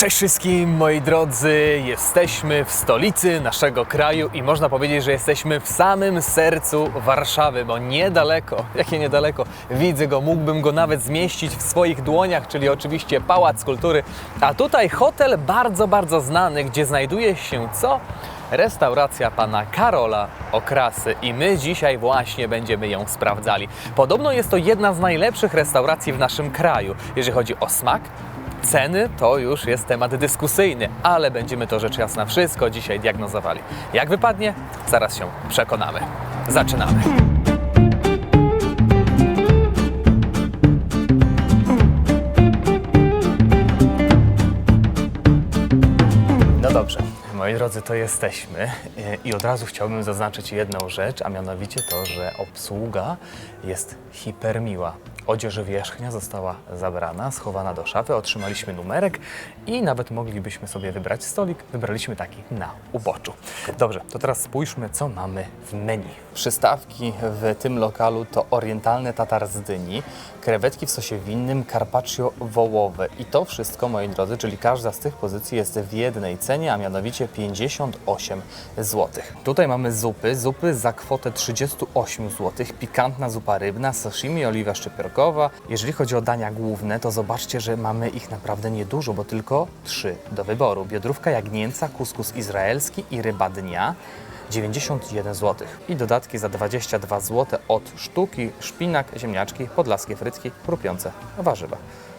Cześć wszystkim moi drodzy, jesteśmy w stolicy naszego kraju i można powiedzieć, że jesteśmy w samym sercu Warszawy, bo niedaleko, jakie niedaleko, widzę go, mógłbym go nawet zmieścić w swoich dłoniach, czyli oczywiście Pałac Kultury, a tutaj hotel bardzo, bardzo znany, gdzie znajduje się co? Restauracja pana Karola Okrasy i my dzisiaj właśnie będziemy ją sprawdzali. Podobno jest to jedna z najlepszych restauracji w naszym kraju, jeżeli chodzi o smak, Ceny to już jest temat dyskusyjny, ale będziemy to rzecz jasna wszystko dzisiaj diagnozowali. Jak wypadnie? Zaraz się przekonamy. Zaczynamy. No dobrze, moi drodzy, to jesteśmy E, i od razu chciałbym zaznaczyć jedną rzecz, a mianowicie to, że obsługa jest hipermiła. Odzież wierzchnia została zabrana, schowana do szafy, otrzymaliśmy numerek i nawet moglibyśmy sobie wybrać stolik. Wybraliśmy taki na uboczu. Dobrze, to teraz spójrzmy, co mamy w menu. Przystawki w tym lokalu to orientalny tatar z dyni, krewetki w sosie winnym, carpaccio wołowe. I to wszystko, moi drodzy, czyli każda z tych pozycji jest w jednej cenie, a mianowicie 58 zł. Tutaj mamy zupy, zupy za kwotę 38 zł, pikantna zupa rybna, sashimi, oliwa szczypiorkowa. Jeżeli chodzi o dania główne, to zobaczcie, że mamy ich naprawdę niedużo, bo tylko trzy do wyboru. Biodrówka jagnięca, kuskus izraelski i ryba dnia. 91 zł. I dodatki za 22 zł od sztuki, szpinak, ziemniaczki, podlaskie frytki, chrupiące warzywa.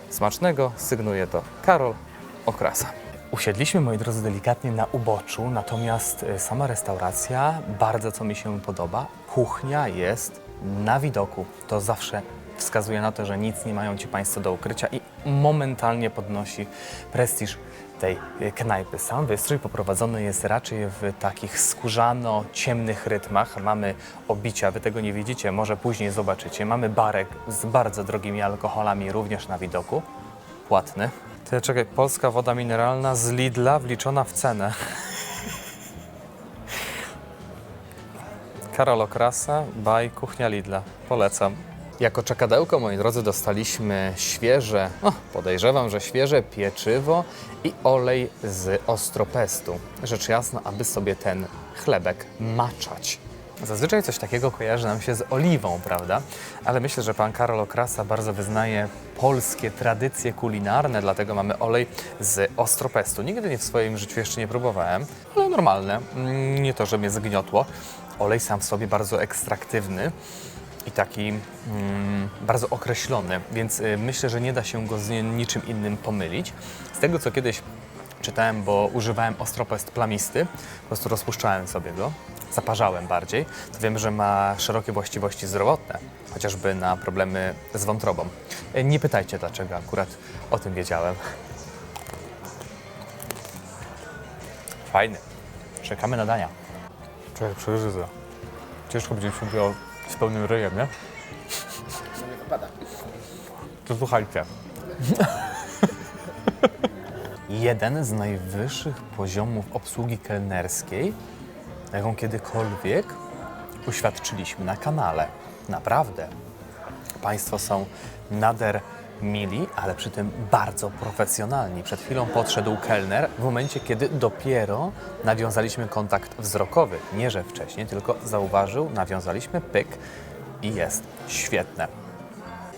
Smacznego sygnuje to Karol Okrasa. Usiedliśmy, moi drodzy, delikatnie na uboczu, natomiast e, sama restauracja, bardzo co mi się podoba, kuchnia jest na widoku. To zawsze wskazuje na to, że nic nie mają Ci Państwo do ukrycia i momentalnie podnosi prestiż tej knajpy. Sam wystrój poprowadzony jest raczej w takich skórzano-ciemnych rytmach. Mamy obicia, Wy tego nie widzicie, może później zobaczycie. Mamy barek z bardzo drogimi alkoholami również na widoku. Płatny. Ty, czekaj, polska woda mineralna z Lidla wliczona w cenę. Karol Okrasa, baj, kuchnia Lidla. Polecam. Jako czekadełko, moi drodzy, dostaliśmy świeże, no, podejrzewam, że świeże pieczywo i olej z ostropestu. Rzecz jasna, aby sobie ten chlebek maczać. Zazwyczaj coś takiego kojarzy nam się z oliwą, prawda? Ale myślę, że pan Karol Okrasa bardzo wyznaje polskie tradycje kulinarne, dlatego mamy olej z ostropestu. Nigdy nie w swoim życiu jeszcze nie próbowałem, ale normalne. Mm, Nie to, że mnie zgniotło. Olej sam w sobie bardzo ekstraktywny i taki mm, bardzo określony, więc y, myślę, że nie da się go z niczym innym pomylić. Z tego, co kiedyś czytałem, bo używałem ostropest plamisty, po prostu rozpuszczałem sobie go, zaparzałem bardziej, to wiem, że ma szerokie właściwości zdrowotne, chociażby na problemy z wątrobą. Y, Nie pytajcie, dlaczego akurat o tym wiedziałem. Fajny. Czekamy na dania. Czekaj, przegryzę. Ciężko będzie się mówiło z pełnym ryjem, nie? To słuchajcie. Jeden z najwyższych poziomów obsługi kelnerskiej, jaką kiedykolwiek uświadczyliśmy na kanale. Naprawdę. Państwo są nader mili, ale przy tym bardzo profesjonalni. Przed chwilą podszedł kelner w momencie, kiedy dopiero nawiązaliśmy kontakt wzrokowy. Nie, że wcześniej, tylko zauważył, nawiązaliśmy pyk i jest świetne.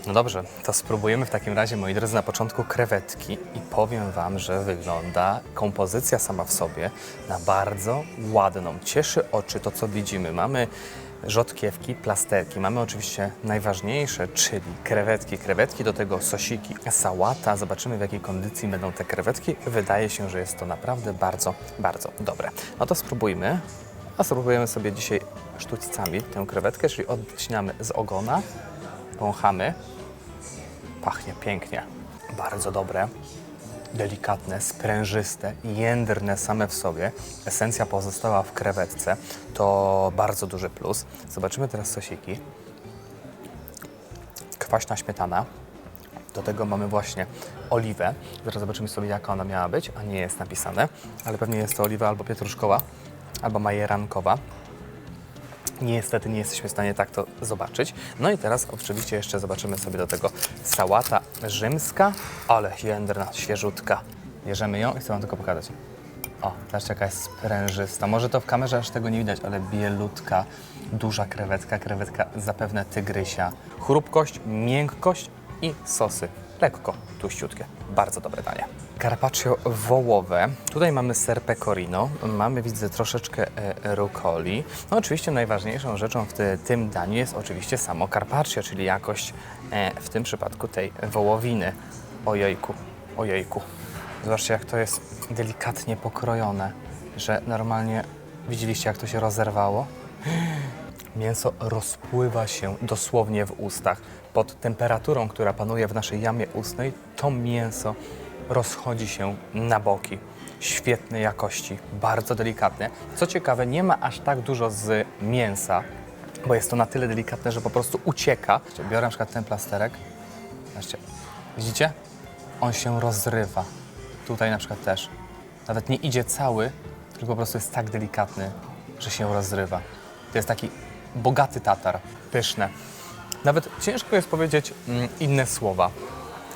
No dobrze, to spróbujemy w takim razie, moi drodzy, na początku krewetki i powiem Wam, że wygląda kompozycja sama w sobie na bardzo ładną. Cieszy oczy to, co widzimy. Mamy rzodkiewki, plasterki. Mamy oczywiście najważniejsze, czyli krewetki. Krewetki, do tego sosiki, sałata. Zobaczymy, w jakiej kondycji będą te krewetki. Wydaje się, że jest to naprawdę bardzo, bardzo dobre. No to spróbujmy. A spróbujemy sobie dzisiaj sztućcami tę krewetkę, czyli odcinamy z ogona, wąchamy. Pachnie pięknie. Bardzo dobre, delikatne, sprężyste, jędrne same w sobie. Esencja pozostała w krewetce. To bardzo duży plus. Zobaczymy teraz sosiki. Kwaśna śmietana. Do tego mamy właśnie oliwę. Zaraz zobaczymy sobie, jaka ona miała być, a nie jest napisane, ale pewnie jest to oliwa albo pietruszkowa, albo majerankowa. Niestety nie jesteśmy w stanie tak to zobaczyć. No i teraz oczywiście jeszcze zobaczymy sobie do tego sałata rzymska, ale jędrna, świeżutka. Bierzemy ją i chcę wam tylko pokazać. O, zobaczcie jaka jest sprężysta. Może to w kamerze aż tego nie widać, ale bielutka, duża krewetka, krewetka zapewne tygrysia. Chrupkość, miękkość i sosy. Lekko tłuściutkie. Bardzo dobre danie. Carpaccio wołowe. Tutaj mamy ser pecorino, mamy widzę troszeczkę e, rucoli. No oczywiście najważniejszą rzeczą w ty, tym daniu jest oczywiście samo carpaccio, czyli jakość e, w tym przypadku tej wołowiny. Ojejku, ojejku. Zobaczcie, jak to jest delikatnie pokrojone, że normalnie widzieliście, jak to się rozerwało. Mięso rozpływa się dosłownie w ustach. Pod temperaturą, która panuje w naszej jamie ustnej, to mięso rozchodzi się na boki. Świetnej jakości, bardzo delikatne. Co ciekawe, nie ma aż tak dużo z mięsa, bo jest to na tyle delikatne, że po prostu ucieka. Biorę na przykład ten plasterek. Zobaczcie, widzicie? On się rozrywa. Tutaj na przykład też. Nawet nie idzie cały, tylko po prostu jest tak delikatny, że się rozrywa. To jest taki bogaty tatar, pyszne. Nawet ciężko jest powiedzieć mm, inne słowa.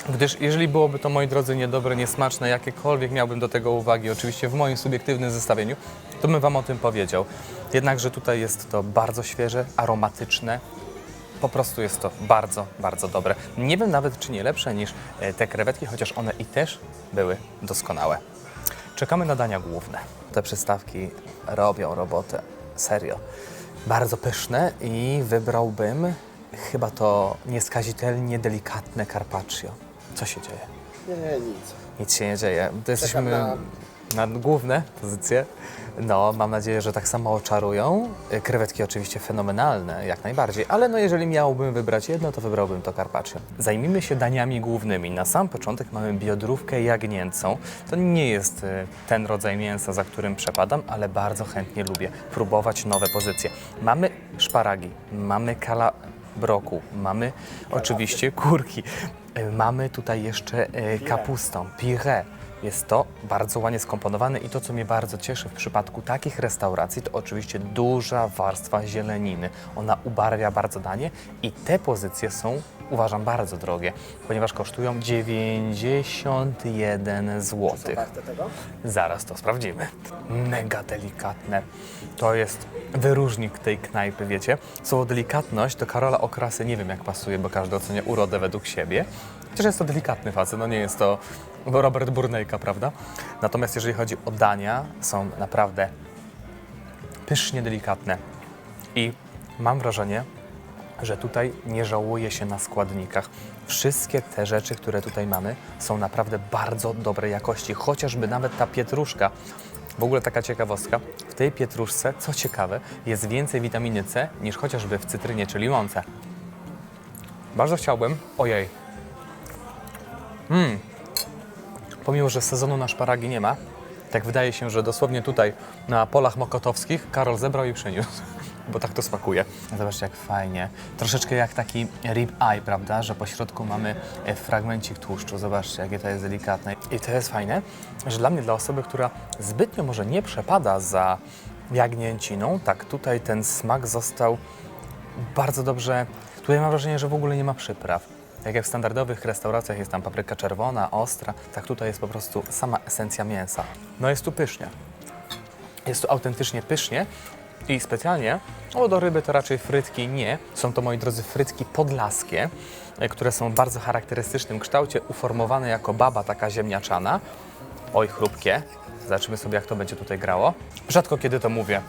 Gdyż jeżeli byłoby to, moi drodzy, niedobre, niesmaczne, jakiekolwiek miałbym do tego uwagi, oczywiście w moim subiektywnym zestawieniu, to bym Wam o tym powiedział. Jednakże tutaj jest to bardzo świeże, aromatyczne, po prostu jest to bardzo, bardzo dobre. Nie wiem nawet, czy nie lepsze niż e, te krewetki, chociaż one i też były doskonałe. Czekamy na dania główne. Te przystawki robią robotę, serio. Bardzo pyszne i wybrałbym chyba to nieskazitelnie delikatne carpaccio. Co się dzieje? Nie, nic. Nic się nie dzieje. To jesteśmy na- na główne pozycje. No, mam nadzieję, że tak samo oczarują. Krewetki oczywiście fenomenalne, jak najbardziej, ale no jeżeli miałbym wybrać jedno, to wybrałbym to carpaccio. Zajmijmy się daniami głównymi. Na sam początek mamy biodrówkę jagnięcą. To nie jest y, ten rodzaj mięsa, za którym przepadam, ale bardzo chętnie lubię próbować nowe pozycje. Mamy szparagi, mamy kala broku, mamy oczywiście kurki, mamy tutaj jeszcze y, kapustą, pire. Jest to bardzo ładnie skomponowane i to, co mnie bardzo cieszy w przypadku takich restauracji, to oczywiście duża warstwa zieleniny. Ona ubarwia bardzo danie i te pozycje są, uważam, bardzo drogie, ponieważ kosztują 91 zł. Co warte tego? Zaraz to sprawdzimy. Mega delikatne. To jest wyróżnik tej knajpy, wiecie? Słowo delikatność do Karola Okrasy nie wiem jak pasuje, bo każdy ocenia urodę według siebie. Chociaż jest to delikatny facet, no nie jest to Robert Burnejka, prawda? Natomiast jeżeli chodzi o dania, są naprawdę pysznie delikatne. I mam wrażenie, że tutaj nie żałuje się na składnikach. Wszystkie te rzeczy, które tutaj mamy, są naprawdę bardzo dobrej jakości. Chociażby nawet ta pietruszka. W ogóle taka ciekawostka. W tej pietruszce, co ciekawe, jest więcej witaminy C niż chociażby w cytrynie czy limonce. Bardzo chciałbym. Ojej. Mm. Pomimo, że sezonu na szparagi nie ma, tak wydaje się, że dosłownie tutaj na polach mokotowskich Karol zebrał i przyniósł, bo tak to smakuje. Zobaczcie jak fajnie. Troszeczkę jak taki rib eye, prawda, że po środku mamy e, fragmencik tłuszczu. Zobaczcie, jakie to jest delikatne. I to jest fajne, że dla mnie, dla osoby, która zbytnio może nie przepada za jagnięciną, tak tutaj ten smak został bardzo dobrze. Tutaj mam wrażenie, że w ogóle nie ma przypraw. Tak jak w standardowych restauracjach jest tam papryka czerwona, ostra, tak tutaj jest po prostu sama esencja mięsa. No jest tu pysznie. Jest tu autentycznie pysznie i specjalnie, o do ryby to raczej frytki nie. Są to, moi drodzy, frytki podlaskie, e, które są w bardzo charakterystycznym kształcie, uformowane jako baba taka ziemniaczana. Oj, chrupkie. Zobaczymy sobie, jak to będzie tutaj grało. Rzadko kiedy to mówię,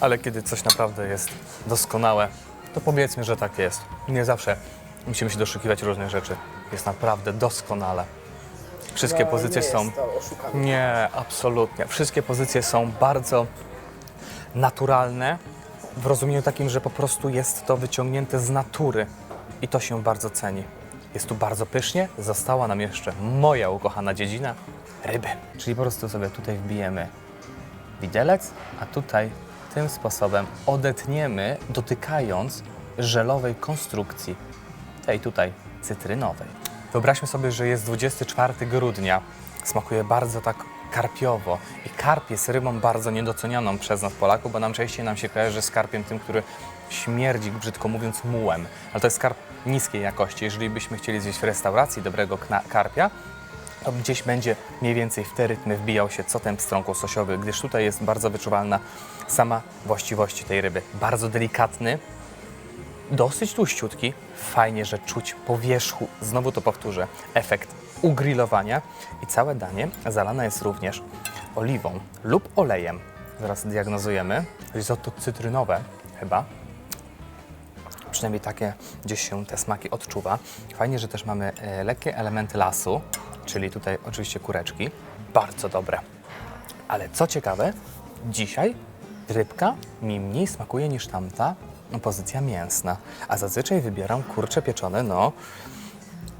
ale kiedy coś naprawdę jest doskonałe, to powiedzmy, że tak jest. Nie zawsze musimy się doszukiwać różnych rzeczy. Jest naprawdę doskonale. Wszystkie No, pozycje są. Nie, absolutnie. Wszystkie pozycje są bardzo naturalne, w rozumieniu takim, że po prostu jest to wyciągnięte z natury i to się bardzo ceni. Jest tu bardzo pysznie, została nam jeszcze moja ukochana dziedzina ryby. Czyli po prostu sobie tutaj wbijemy widelec, a tutaj tym sposobem odetniemy, dotykając żelowej konstrukcji, tej tutaj cytrynowej. Wyobraźmy sobie, że jest 24 grudnia. Smakuje bardzo tak karpiowo i karp jest rybą bardzo niedocenianą przez nas Polaków, bo nam częściej nam się kojarzy z karpiem tym, który śmierdzi, brzydko mówiąc, mułem. Ale to jest karp niskiej jakości. Jeżeli byśmy chcieli zjeść w restauracji dobrego karpia, to gdzieś będzie mniej więcej w te rytmy wbijał się co ten pstrąg łososiowy, gdyż tutaj jest bardzo wyczuwalna sama właściwości tej ryby. Bardzo delikatny, dosyć tłuściutki, fajnie, że czuć po wierzchu, znowu to powtórzę, efekt ugrillowania i całe danie zalane jest również oliwą lub olejem. Zaraz diagnozujemy. Risotto cytrynowe chyba. Przynajmniej takie gdzieś się te smaki odczuwa. Fajnie, że też mamy e, lekkie elementy lasu, czyli tutaj oczywiście kureczki. Bardzo dobre. Ale co ciekawe, dzisiaj rybka mi mniej smakuje niż tamta pozycja mięsna. A zazwyczaj wybieram kurcze pieczone, no,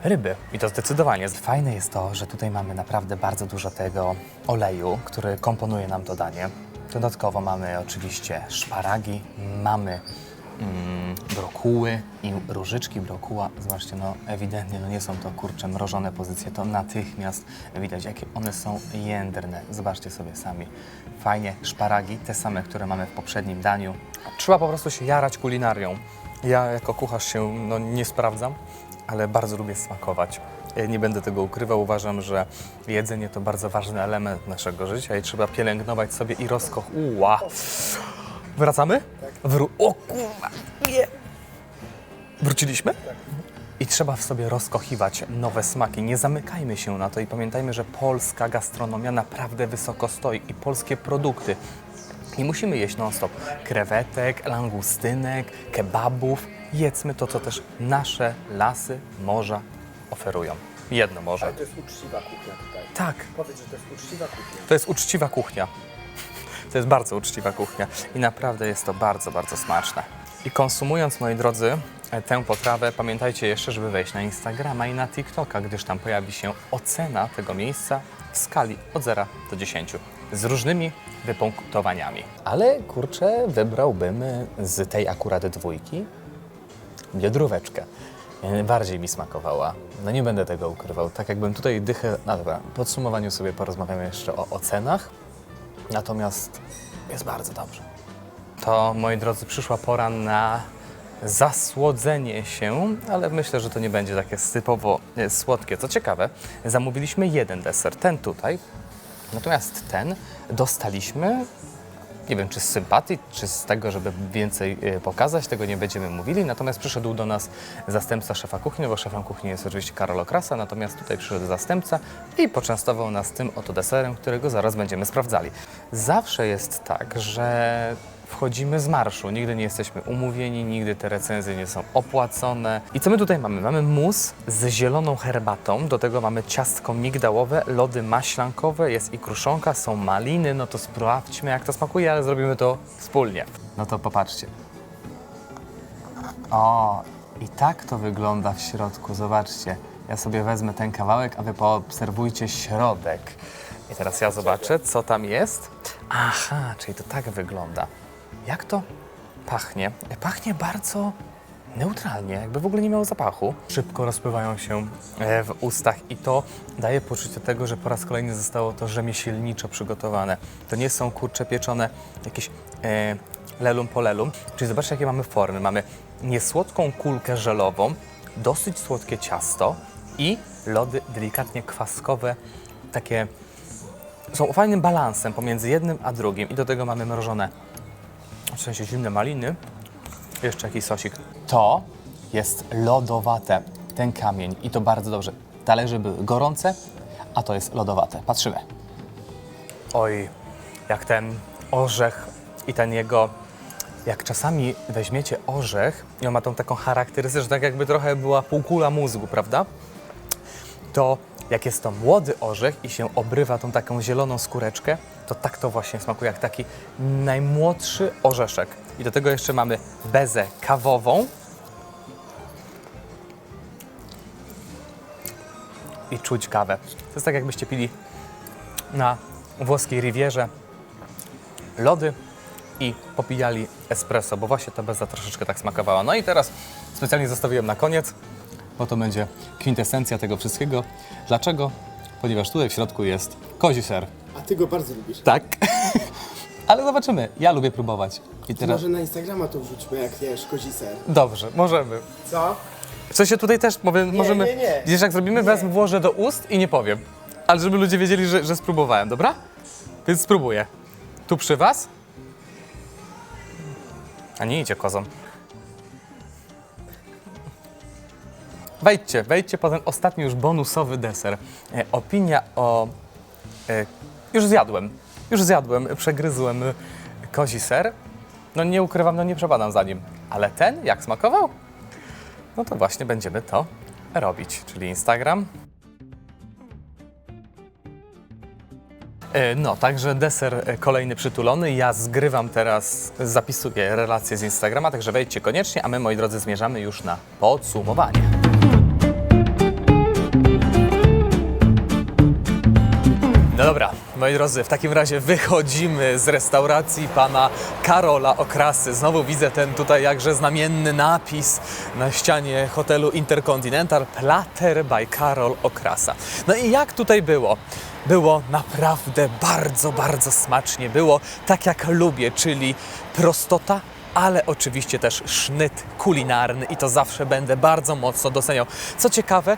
ryby. I to zdecydowanie. Fajne jest to, że tutaj mamy naprawdę bardzo dużo tego oleju, który komponuje nam to danie. Dodatkowo mamy oczywiście szparagi, mamy mm, brokuły i różyczki brokuła. Zobaczcie, no ewidentnie no nie są to kurcze mrożone pozycje, to natychmiast widać, jakie one są jędrne. Zobaczcie sobie sami. Fajnie, szparagi, te same, które mamy w poprzednim daniu. Trzeba po prostu się jarać kulinarią. Ja jako kucharz się no, nie sprawdzam, ale bardzo lubię smakować. Nie będę tego ukrywał. Uważam, że jedzenie to bardzo ważny element naszego życia i trzeba pielęgnować sobie i rozkoch. Uła! Wracamy? Wró- o kurwa! Nie! Wróciliśmy? I trzeba w sobie rozkochiwać nowe smaki. Nie zamykajmy się na to i pamiętajmy, że polska gastronomia naprawdę wysoko stoi i polskie produkty. Nie musimy jeść non-stop krewetek, langustynek, kebabów. Jedzmy to, co też nasze lasy, morza oferują. Jedno morze. Ale to jest uczciwa kuchnia tutaj. Tak, Powiedz, że to jest uczciwa kuchnia. to jest uczciwa kuchnia. To jest bardzo uczciwa kuchnia i naprawdę jest to bardzo, bardzo smaczne. I konsumując, moi drodzy, e, tę potrawę, pamiętajcie jeszcze, żeby wejść na Instagrama i na TikToka, gdyż tam pojawi się ocena tego miejsca w skali od 0 do 10 z różnymi wypunktowaniami. Ale kurczę, wybrałbym z tej akurat dwójki biodróweczkę. Najbardziej mi smakowała. No nie będę tego ukrywał. Tak jakbym tutaj dychę... No dobra, w podsumowaniu sobie porozmawiamy jeszcze o ocenach. Natomiast jest bardzo dobrze. To, moi drodzy, przyszła pora na zasłodzenie się, ale myślę, że to nie będzie takie typowo e, słodkie. Co ciekawe, zamówiliśmy jeden deser, ten tutaj, natomiast ten dostaliśmy nie wiem, czy z sympatii, czy z tego, żeby więcej e, pokazać, tego nie będziemy mówili. Natomiast przyszedł do nas zastępca szefa kuchni, bo szefem kuchni jest oczywiście Karol Okrasa, natomiast tutaj przyszedł zastępca i poczęstował nas tym oto deserem, którego zaraz będziemy sprawdzali. Zawsze jest tak, że wchodzimy z marszu, nigdy nie jesteśmy umówieni, nigdy te recenzje nie są opłacone. I co my tutaj mamy? Mamy mus z zieloną herbatą, do tego mamy ciastko migdałowe, lody maślankowe, jest i kruszonka, są maliny, no to sprawdźmy jak to smakuje, ale zrobimy to wspólnie. No to popatrzcie. O, i tak to wygląda w środku, zobaczcie. Ja sobie wezmę ten kawałek, a wy poobserwujcie środek. I teraz ja zobaczę, co tam jest. Aha, czyli to tak wygląda. Jak to pachnie? Pachnie bardzo neutralnie, jakby w ogóle nie miało zapachu. Szybko rozpływają się e, w ustach i to daje poczucie tego, że po raz kolejny zostało to rzemieślniczo przygotowane. To nie są kurcze pieczone jakieś e, lelum po lelum. Czyli zobaczcie, jakie mamy formy. Mamy niesłodką kulkę żelową, dosyć słodkie ciasto i lody delikatnie kwaskowe, takie są fajnym balansem pomiędzy jednym a drugim i do tego mamy mrożone, w sensie zimne maliny, jeszcze jakiś sosik. To jest lodowate, ten kamień i to bardzo dobrze. Talerze były gorące, a to jest lodowate. Patrzymy. Oj, jak ten orzech i ten jego, jak czasami weźmiecie orzech i on ma tą taką charakterystykę, że tak jakby trochę była półkula mózgu, prawda? to jak jest to młody orzech i się obrywa tą taką zieloną skóreczkę, to tak to właśnie smakuje, jak taki najmłodszy orzeszek. I do tego jeszcze mamy bezę kawową. I czuć kawę. To jest tak, jakbyście pili na włoskiej rivierze lody i popijali espresso, bo właśnie ta beza troszeczkę tak smakowała. No i teraz specjalnie zostawiłem na koniec, bo to będzie kwintesencja tego wszystkiego. Dlaczego? Ponieważ tutaj w środku jest kozi ser. A ty go bardzo lubisz. Tak. Ale zobaczymy. Ja lubię próbować. I teraz... Może na Instagrama to wrzućmy, jak jesz kozi ser. Dobrze, możemy. Co? W sensie tutaj też mówię, możemy... nie, nie. Wiesz, jak zrobimy, Nie. wezmę, włożę do ust i nie powiem. Ale żeby ludzie wiedzieli, że, że spróbowałem, dobra? Więc spróbuję. Tu przy was? A nie idzie kozą. Wejdźcie, wejdźcie po ten ostatni już bonusowy deser. E, opinia o... E, już zjadłem. Już zjadłem, przegryzłem kozi ser. No nie ukrywam, no nie przepadam za nim. Ale ten, jak smakował? No to właśnie będziemy to robić, czyli Instagram. E, No, także deser e, kolejny przytulony. Ja zgrywam teraz, zapisuję relacje z Instagrama, także wejdźcie koniecznie, a my, moi drodzy, zmierzamy już na podsumowanie. No dobra, moi drodzy, w takim razie wychodzimy z restauracji pana Karola Okrasy. Znowu widzę ten tutaj jakże znamienny napis na ścianie hotelu Intercontinental Platter by Karol Okrasa. No i jak tutaj było? Było naprawdę bardzo, bardzo smacznie. Było tak jak lubię, czyli prostota, ale oczywiście też sznyt kulinarny i to zawsze będę bardzo mocno doceniał. Co ciekawe,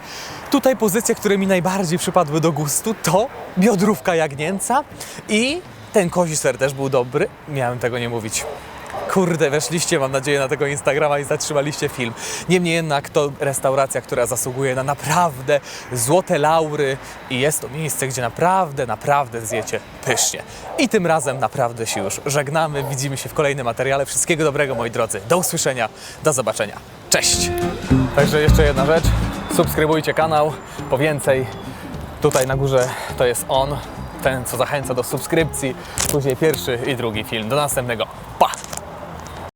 tutaj pozycje, które mi najbardziej przypadły do gustu to biodrówka jagnięca i ten kozi ser też był dobry. Miałem tego nie mówić. Kurde, weszliście, mam nadzieję, na tego Instagrama i zatrzymaliście film. Niemniej jednak to restauracja, która zasługuje na naprawdę złote laury i jest to miejsce, gdzie naprawdę, naprawdę zjecie pysznie. I tym razem naprawdę się już żegnamy. Widzimy się w kolejnym materiale. Wszystkiego dobrego, moi drodzy. Do usłyszenia, do zobaczenia. Cześć! Także jeszcze jedna rzecz. Subskrybujcie kanał po więcej. Tutaj na górze to jest on, ten co zachęca do subskrypcji. Później pierwszy i drugi film. Do następnego. Pa!